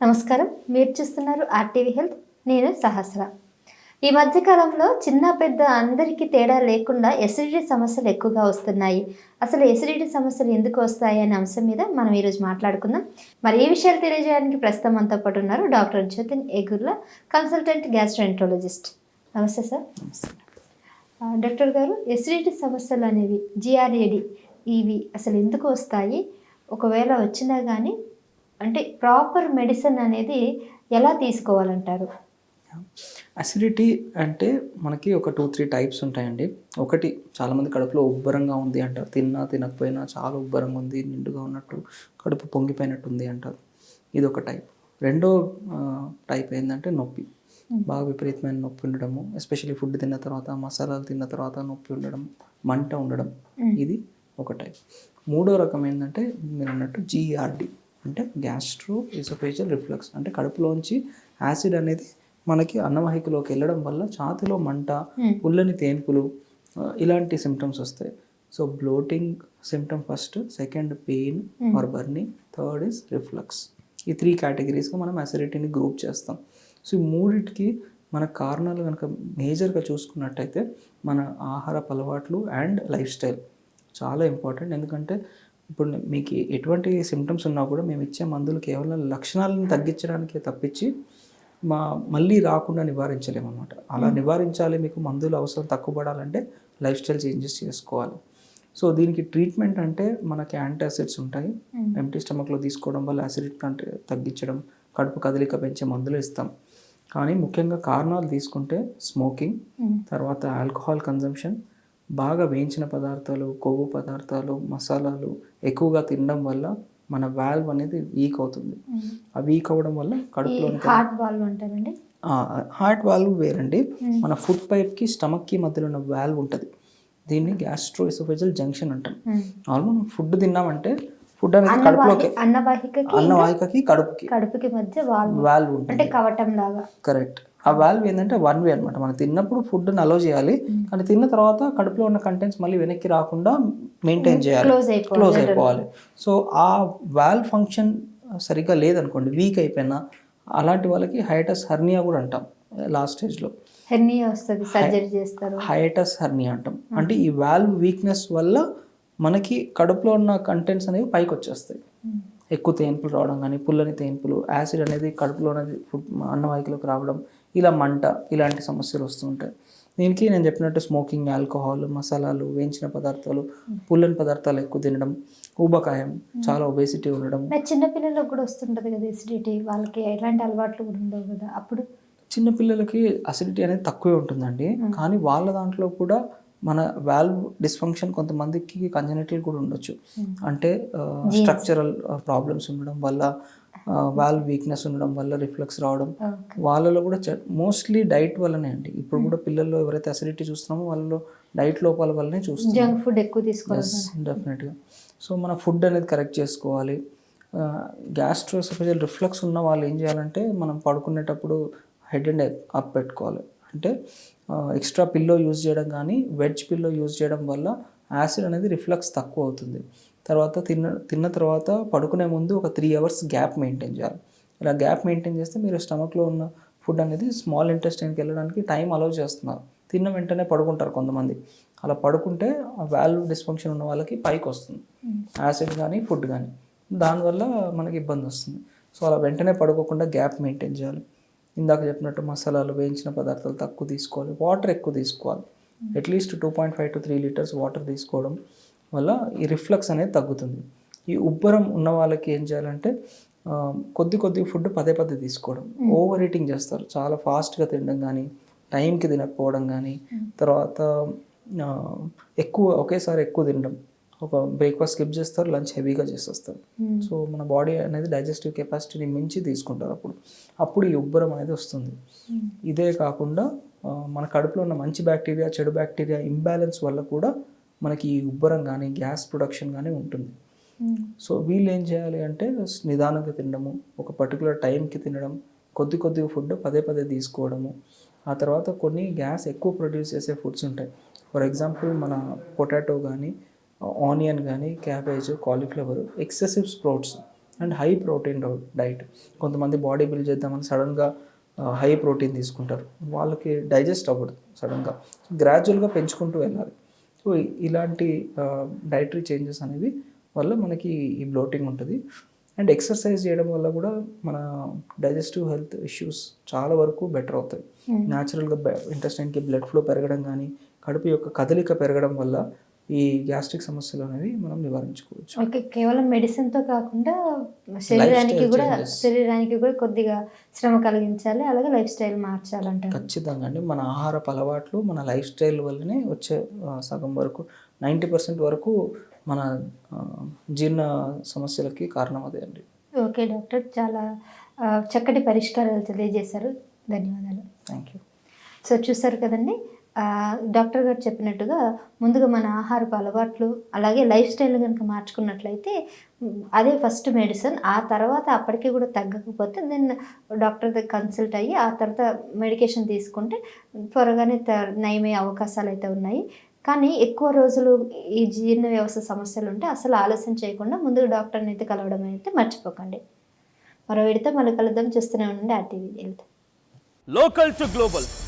నమస్కారం. మీరు చూస్తున్నారు ఆర్టీవీ హెల్త్. నేను సహస్ర. ఈ మధ్యకాలంలో చిన్న పెద్ద అందరికీ తేడా లేకుండా ఎసిడిటీ సమస్యలు ఎక్కువగా వస్తున్నాయి. అసలు ఎసిడిటీ సమస్యలు ఎందుకు వస్తాయి అనే అంశం మీద మనం ఈరోజు మాట్లాడుకుందాం. మరి ఈ విషయాలు తెలియజేయడానికి ప్రస్తుతం మనతో పాటు ఉన్నారు doctor Jyothin Egurla consultant gastroenterologist. నమస్తే సార్. డాక్టర్ గారు ఎసిడిటీ సమస్యలు అనేవి జిఆర్ఏడి ఇవి అసలు ఎందుకు వస్తాయి? ఒకవేళ వచ్చినా కానీ అంటే ప్రాపర్ మెడిసిన్ అనేది ఎలా తీసుకోవాలంటారు? అసిడిటీ అంటే మనకి ఒక టూ త్రీ టైప్స్ ఉంటాయండి. ఒకటి చాలామంది కడుపులో ఉబ్బరంగా ఉంది అంటారు తిన్నా తినకపోయినా చాలా ఉబ్బరంగా ఉంది నిండుగా ఉన్నట్టు కడుపు పొంగిపోయినట్టు ఉంది అంటారు ఇది ఒక టైప్ రెండో టైప్ ఏంటంటే నొప్పి బాగా విపరీతమైన నొప్పి ఉండడము. ఎస్పెషల్లీ ఫుడ్ తిన్న తర్వాత మసాలాలు తిన్న తర్వాత నొప్పి ఉండడం మంట ఉండడం. ఇది ఒక టైప్ మూడో రకం ఏంటంటే మీరు అన్నట్టు జీఆర్డి అంటే గ్యాస్ట్రో ఇసోఫేజియల్ రిఫ్లక్స్ అంటే కడుపులోంచి యాసిడ్ అనేది మనకి అన్నవాహికలోకి వెళ్ళడం వల్ల ఛాతిలో మంట పుల్లని తేన్పులు ఇలాంటి సిమ్టమ్స్ వస్తాయి. So bloating symptom first second pain or burning third is reflux ఈ త్రీ కేటగిరీస్గా మనం అసిడిటీని గ్రూప్ చేస్తాం. సో ఈ మూడిటికి మన కారణాలు కనుక మేజర్గా చూసుకున్నట్టయితే మన ఆహారపు అలవాట్లు అండ్ లైఫ్ స్టైల్ చాలా ఇంపార్టెంట్ ఎందుకంటే ఇప్పుడు మీకు ఎటువంటి సిమ్టమ్స్ ఉన్నా కూడా మేము ఇచ్చే మందులు కేవలం లక్షణాలను తగ్గించడానికే తప్పించి మా మళ్ళీ రాకుండా నివారించలేము అనమాట అలా నివారించాలి మీకు మందులు అవసరం తక్కువ పడాలంటే లైఫ్ స్టైల్ చేంజెస్ చేసుకోవాలి. సో దీనికి ట్రీట్మెంట్ అంటే మనకి యాంటాసిడ్స్ ఉంటాయి. ఎంటీ స్టమక్లో తీసుకోవడం వల్ల యాసిడిటీ కంటే తగ్గించడం కడుపు కదలిక పెంచే మందులు ఇస్తాం. కానీ ముఖ్యంగా కారణాలు తీసుకుంటే స్మోకింగ్ తర్వాత ఆల్కహాల్ కన్జంప్షన్ బాగా వేయించిన పదార్థాలు కొవ్వు పదార్థాలు మసాలాలు ఎక్కువగా తినడం వల్ల మన వాల్వ్ అనేది వీక్ అవుతుంది. ఆ వీక్ అవ్వడం వల్ల కడుపులో హార్ట్ వాల్వ్ అంటారండి? హార్ట్ వాల్వ్ వేరండి. మన ఫుడ్ పైప్కి స్టమక్కి మధ్యలో ఉన్న వాల్వ్ ఉంటుంది. దీన్ని గ్యాస్ట్రో ఇసోఫేజల్ జంక్షన్ అంటాం నార్మల్ ఫుడ్ తిన్నామంటే ఫుడ్ అనేది కడుపులోకి అన్నవాహికకి అన్నవాహికకి కడుపుకి. కడుపుకి మధ్య వాల్వ్ వాల్వ్ ఉంటుంది. అంటే కవటం లాగా. కరెక్ట్. ఆ వాల్వ్ ఏంటంటే వన్ వే అనమాట మనం తిన్నప్పుడు ఫుడ్ని అలో చేయాలి. కానీ తిన్న తర్వాత కడుపులో ఉన్న కంటెంట్స్ మళ్ళీ వెనక్కి రాకుండా మెయింటైన్ చేయాలి. క్లోజ్ అయిపోవాలి. క్లోజ్ అయిపోవాలి. సో ఆ వాల్వ్ ఫంక్షన్ సరిగ్గా లేదనుకోండి వీక్ అయిపోయినా అలాంటి వాళ్ళకి హైటస్ హర్నియా కూడా అంటాం లాస్ట్ స్టేజ్లో. హెర్నియా వస్తుంది సర్జరీ చేస్తారు. హైటస్ హర్నియా అంటాం. అంటే ఈ వాల్వ్ వీక్నెస్ వల్ల మనకి కడుపులో ఉన్న కంటెంట్స్ అనేవి పైకి వచ్చేస్తాయి. ఎక్కువ తేన్పులు రావడం కానీ పుల్లని తేన్పులు యాసిడ్ అనేది కడుపులో అన్నవాహికలోకి రావడం ఇలా మంట ఇలాంటి సమస్యలు వస్తుంటాయి దీనికి నేను చెప్పినట్టు స్మోకింగ్ ఆల్కహాల్ మసాలాలు వేయించిన పదార్థాలు పుల్లని పదార్థాలు ఎక్కువ తినడం ఊబకాయం చాలా ఒబేసిటీ ఉండడం. నా చిన్న పిల్లలకు కూడా వస్తుంటది కదా ఎసిడిటీ వాళ్ళకి ఎలాంటి అలవాట్లు కూడా ఉండవు కదా అప్పుడు? చిన్న పిల్లలకి అసిడిటీ అనేది తక్కువే ఉంటుందండి. కానీ వాళ్ళ దాంట్లో కూడా మన వాల్వ్ డిస్ఫంక్షన్ కొంతమందికి కంజనైటల్ కూడా ఉండొచ్చు. అంటే స్ట్రక్చరల్ ప్రాబ్లమ్స్ ఉండడం వల్ల వాల్వ్ వీక్నెస్ ఉండడం వల్ల రిఫ్లెక్స్ రావడం. వాళ్ళలో కూడా మోస్ట్లీ డైట్ వల్లనే అండి. ఇప్పుడు కూడా పిల్లల్లో ఎవరైతే అసిడిటీ చూస్తున్నామో వాళ్ళలో డైట్ లోపాల వల్లనే చూస్తున్నాం. జంక్ ఫుడ్ ఎక్కువ తీసుకోవాలి డెఫినెట్గా సో మన ఫుడ్ అనేది కరెక్ట్ చేసుకోవాలి. గ్యాస్ట్రోసఫిజల్ రిఫ్లక్స్ ఉన్న వాళ్ళు ఏం చేయాలంటే మనం పడుకునేటప్పుడు హెడ్ అండ్ అప్ పెట్టుకోవాలి. అంటే ఎక్స్ట్రా పిల్లో యూజ్ చేయడం కానీ వెజ్ పిల్లో యూజ్ చేయడం వల్ల యాసిడ్ అనేది రిఫ్లక్స్ తక్కువ అవుతుంది. తర్వాత తిన్న తిన్న తర్వాత పడుకునే ముందు ఒక త్రీ అవర్స్ గ్యాప్ మెయింటైన్ చేయాలి. ఇలా గ్యాప్ మెయింటైన్ చేస్తే మీరు స్టమక్లో ఉన్న ఫుడ్ అనేది స్మాల్ ఇంటెస్టైన్కి వెళ్ళడానికి టైం అలౌ చేస్తున్నారు. తిన్న వెంటనే పడుకుంటారు కొంతమంది. అలా పడుకుంటే ఆ వాల్వ్ డిస్ఫంక్షన్ ఉన్న వాళ్ళకి పైకి వస్తుంది. యాసిడ్ కానీ ఫుడ్ కానీ దానివల్ల మనకి ఇబ్బంది వస్తుంది. సో అలా వెంటనే పడుకోకుండా గ్యాప్ మెయింటైన్ చేయాలి. ఇందాక చెప్పినట్టు మసాలాలు వేయించిన పదార్థాలు తక్కువ తీసుకోవాలి వాటర్ ఎక్కువ తీసుకోవాలి. At least two point five to three litres water తీసుకోవడం వల్ల ఈ రిఫ్లక్స్ అనేది తగ్గుతుంది. ఈ ఉబ్బరం ఉన్న వాళ్ళకి ఏం చేయాలంటే కొద్ది కొద్ది ఫుడ్ పదే పదే తీసుకోవడం. ఓవర్ ఈటింగ్ చేస్తారు. చాలా ఫాస్ట్గా తినడం కానీ టైంకి తినకపోవడం కానీ తర్వాత ఆ, ఎక్కువ ఒకేసారి ఎక్కువ తినడం. ఒక బ్రేక్ఫాస్ట్ స్కిప్ చేస్తారు లంచ్ హెవీగా చేసేస్తారు. సో మన బాడీ అనేది డైజెస్టివ్ కెపాసిటీని మించి తీసుకుంటారు అప్పుడు. అప్పుడు ఈ ఉబ్బరం అనేది వస్తుంది. ఇదే కాకుండా మన కడుపులో ఉన్న మంచి బ్యాక్టీరియా చెడు బ్యాక్టీరియా ఇంబ్యాలెన్స్ వల్ల కూడా మనకి ఈ ఉబ్బరం కానీ గ్యాస్ ప్రొడక్షన్ కానీ ఉంటుంది. సో వీళ్ళు ఏం చేయాలి అంటే నిదానంగా తినడము ఒక పర్టికులర్ టైంకి తినడం కొద్ది కొద్దిగా ఫుడ్ పదే పదే తీసుకోవడము. ఆ తర్వాత కొన్ని గ్యాస్ ఎక్కువ ప్రొడ్యూస్ చేసే ఫుడ్స్ ఉంటాయి. ఫర్ ఎగ్జాంపుల్ మన పొటాటో కానీ ఆనియన్ కానీ cabbage cauliflower excessive sprouts and high protein diet. కొంతమంది బాడీ బిల్డ్ చేద్దామని సడన్గా హై ప్రోటీన్ తీసుకుంటారు. వాళ్ళకి డైజెస్ట్ అవ్వదు సడన్గా. గ్రాడ్యువల్గా పెంచుకుంటూ వెళ్ళాలి. సో ఇలాంటి డైటరీ చేంజెస్ అనేవి వల్ల మనకి ఈ బ్లోటింగ్ ఉంటుంది. అండ్ ఎక్సర్సైజ్ చేయడం వల్ల కూడా మన డైజెస్టివ్ హెల్త్ ఇష్యూస్ చాలా వరకు బెటర్ అవుతాయి. న్యాచురల్గా ఇంటెస్టైన్కి బ్లడ్ ఫ్లో పెరగడం కానీ కడుపు యొక్క కదలిక పెరగడం వల్ల ఈ గ్యాస్ట్రిక్ సమస్యలు అనేవి మనం నివారించుకోవచ్చు. ఓకే కేవలం మెడిసిన్తో కాకుండా శరీరానికి కూడా. శరీరానికి కూడా కొద్దిగా శ్రమ కలిగించాలి అలాగే లైఫ్ స్టైల్ మార్చాలంటారు. ఖచ్చితంగా అండి. మన ఆహారపు అలవాట్లు మన లైఫ్ స్టైల్ వల్లనే వచ్చే సగం వరకు నైంటీ పర్సెంట్ వరకు మన జీర్ణ సమస్యలకి కారణం అదే అండి. Okay doctor. చాలా చక్కటి పరిష్కారాలు తెలియజేశారు. ధన్యవాదాలు. థ్యాంక్ యూ సో చూసారు కదండి డాక్టర్ గారు చెప్పినట్టుగా ముందుగా మన ఆహారపు అలవాట్లు అలాగే లైఫ్ స్టైల్ కనుక మార్చుకున్నట్లయితే అదే ఫస్ట్ మెడిసిన్ ఆ తర్వాత అప్పటికి కూడా తగ్గకపోతే దెన్ డాక్టర్ దగ్గర కన్సల్ట్ అయ్యి ఆ తర్వాత మెడికేషన్ తీసుకుంటే త్వరగానే త- నయమయ్యే అవకాశాలు అయితే ఉన్నాయి. కానీ ఎక్కువ రోజులు ఈ జీర్ణ వ్యవస్థ సమస్యలు ఉంటే అసలు ఆలస్యం చేయకుండా ముందుగా డాక్టర్ని అయితే కలవడం అయితే మర్చిపోకండి. మరో విడితే మళ్ళీ కలుద్దాం. చూస్తూనే ఉండండి. RTV local to global.